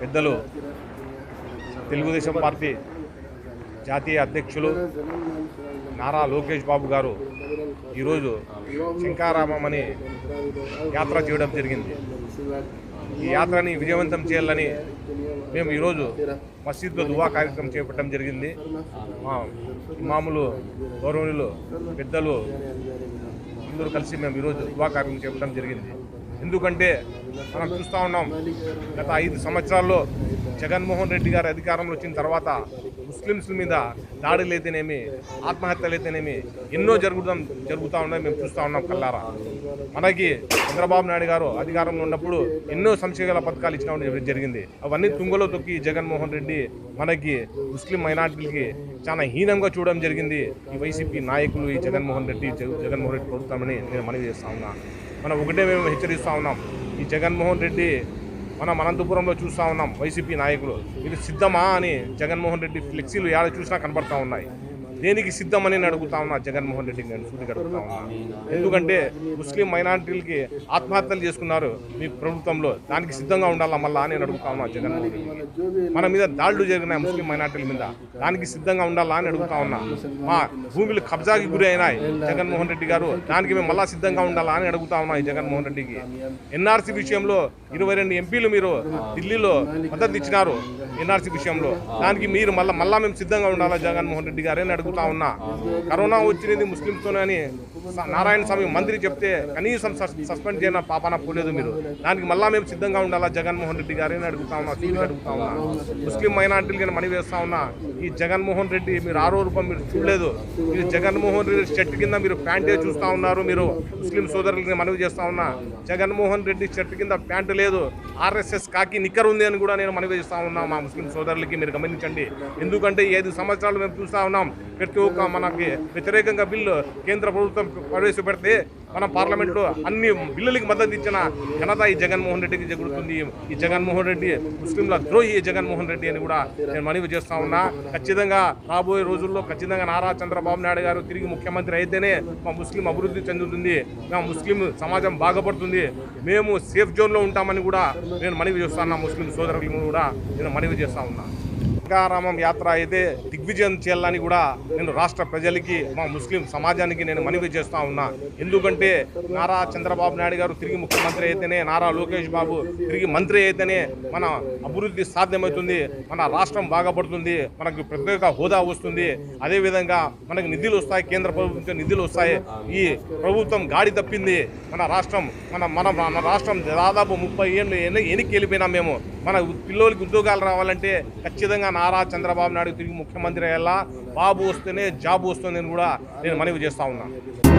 పెద్దలు తెలుగుదేశం పార్టీ జాతీయ అధ్యక్షులు నారా లోకేష్ బాబు గారు ఈరోజు శంకారామం అని యాత్ర చేయడం జరిగింది. ఈ యాత్రని విజయవంతం చేయాలని మేము ఈరోజు మసీద్లో దువా కార్యక్రమం చేపట్టడం జరిగింది. మా ఇమాములు గౌరవనీయులు పెద్దలు అందరూ కలిసి మేము ఈరోజు దువా కార్యక్రమం చేపట్టడం జరిగింది. ఎందుకంటే మనం చూస్తూ ఉన్నాం గత ఐదు సంవత్సరాల్లో జగన్మోహన్ రెడ్డి గారు అధికారంలో వచ్చిన తర్వాత ముస్లిమ్స్ మీద దాడులు అయితేనేమి ఆత్మహత్యలు అయితేనేమి ఎన్నో జరుగుతాం జరుగుతూ ఉన్నాయి మేము చూస్తూ ఉన్నాం కల్లారా మనకి చంద్రబాబు నాయుడు గారు అధికారంలో ఉన్నప్పుడు ఎన్నో సంక్షేమ పథకాలు ఇచ్చిన జరిగింది. అవన్నీ తుంగలో తొక్కి జగన్మోహన్ రెడ్డి మనకి ముస్లిం మైనార్టీలకి చాలా హీనంగా చూడడం జరిగింది. ఈ వైసీపీ నాయకులు ఈ జగన్మోహన్ రెడ్డి జగన్మోహన్ రెడ్డి ప్రభుత్వమని నేను మనవి చేస్తా ఉన్నాను మనం ఒకటే మేము హెచ్చరిస్తూ ఉన్నాం. ఈ జగన్మోహన్ రెడ్డి మనం అనంతపురంలో చూస్తూ ఉన్నాం వైసీపీ నాయకులు. ఇది సిద్ధమా అని జగన్మోహన్ రెడ్డి ఫ్లెక్సీలు ఏడ చూసినా కనబడతా ఉన్నాయి. దేనికి సిద్ధం అని అడుగుతా ఉన్నా జగన్మోహన్ రెడ్డి నేను సూటిగా అడుగుతా ఉన్నా. ఎందుకంటే ముస్లిం మైనార్టీలకి ఆత్మహత్యలు చేసుకున్నారు మీ ప్రభుత్వంలో. దానికి సిద్ధంగా ఉండాలా మళ్ళా అని నేను అడుగుతా ఉన్నా జగన్మోహన్ రెడ్డి. మన మీద దాడులు జరిగినాయి ముస్లిం మైనార్టీల మీద. దానికి సిద్ధంగా ఉండాలా అని అడుగుతా ఉన్నా. మా భూములు కబ్జాకి గురి అయినాయి జగన్మోహన్ రెడ్డి గారు. దానికి మేము మళ్ళా సిద్ధంగా ఉండాలా అని అడుగుతా ఉన్నా ఈ జగన్మోహన్ రెడ్డికి. ఎన్ఆర్సీ విషయంలో ఇరవై రెండు ఎంపీలు మీరు ఢిల్లీలో మద్దతు ఇచ్చినారు ఎన్ఆర్సీ విషయంలో. దానికి మీరు మళ్ళా మళ్ళా మేము సిద్ధంగా ఉండాలా జగన్మోహన్ రెడ్డి గారు అని అడుగుతా ఉన్నా. కరోనా వచ్చినది ముస్లింతోనే అని నారాయణ స్వామి మంత్రి చెప్తే కనీసం సస్- సస్పెండ్ చేయన పాపాన పోలేదు మీరు. దానికి మళ్ళా మేము సిద్ధంగా ఉండాలా? జగన్మోహన్ రెడ్డి గారే అని అడుగుతా ఉన్నా సూటిగా అడుగుతా ఉన్నా. ముస్లిం మైనార్టీలకి మనీ వేస్తా ఉన్నా ఈ జగన్మోహన్ రెడ్డి మీరు ఆరో రూపం మీరు చూడలేదు. మీరు జగన్మోహన్ రెడ్డి చెట్టు కింద మీరు ప్యాంటే చూస్తా ఉన్నారు మీరు ముస్లిం సోదరులకి మనవి చేస్తా ఉన్నా. జగన్మోహన్ రెడ్డి చెట్టు కింద ప్యాంటు లేదు ఆర్ఎస్ఎస్ కాకి నిక్కర్ ఉంది అని కూడా నేను మనవి చేస్తా ఉన్నా మా ముస్లిం సోదరులకి మీరు గమనించండి. ఎందుకంటే ఐదు సంవత్సరాలు మేము చూస్తా ఉన్నాం ప్రతి ఒక్క మనకి వ్యతిరేకంగా బిల్లు కేంద్ర ప్రభుత్వం ప్రవేశపెడితే మన పార్లమెంట్లో అన్ని బిల్లులకి మద్దతు ఇచ్చిన ఘనత ఈ జగన్మోహన్ రెడ్డికి జరుగుతుంది. ఈ జగన్మోహన్ రెడ్డి ముస్లింల ద్రోహి జగన్మోహన్ రెడ్డి అని కూడా నేను మనవి చేస్తా ఉన్నా. ఖచ్చితంగా రాబోయే రోజుల్లో ఖచ్చితంగా నారా చంద్రబాబు నాయుడు గారు తిరిగి ముఖ్యమంత్రి అయితేనే మా ముస్లిం అభివృద్ధి చెందుతుంది. మా ముస్లిం సమాజం బాగుపడుతుంది. మేము సేఫ్ జోన్లో ఉంటామని కూడా నేను మనవి చేస్తా ఉన్నా. ముస్లిం సోదరులను కూడా నేను మనవి చేస్తా ఉన్నా. గంగారామం యాత్ర అయితే దిగ్విజయం చేయాలని కూడా నేను రాష్ట్ర ప్రజలకి మా ముస్లిం సమాజానికి నేను మనవి చేస్తూ ఉన్నా. ఎందుకంటే నారా చంద్రబాబు నాయుడు గారు తిరిగి ముఖ్యమంత్రి అయితేనే నారా లోకేష్ బాబు తిరిగి మంత్రి అయితేనే మన అభివృద్ధి సాధ్యమవుతుంది మన రాష్ట్రం బాగుపడుతుంది మనకు ప్రత్యేక హోదా వస్తుంది. అదేవిధంగా మనకు నిధులు వస్తాయి కేంద్ర ప్రభుత్వం నిధులు వస్తాయి. ఈ ప్రభుత్వం గాడి తప్పింది. మన రాష్ట్రం మన మన మన రాష్ట్రం దాదాపు ముప్పై ఏళ్ళు ఎన్ని- ఎన్నికి వెళ్ళిపోయినా మేము. మన పిల్లలకి ఉద్యోగాలు రావాలంటే ఖచ్చితంగా నారా చంద్రబాబు నాయుడు తిరిగి ముఖ్యమంత్రి అయ్యేలా బాబు వస్తేనే జాబ్ వస్తుందని కూడా నేను మనవి చేస్తా ఉన్నాను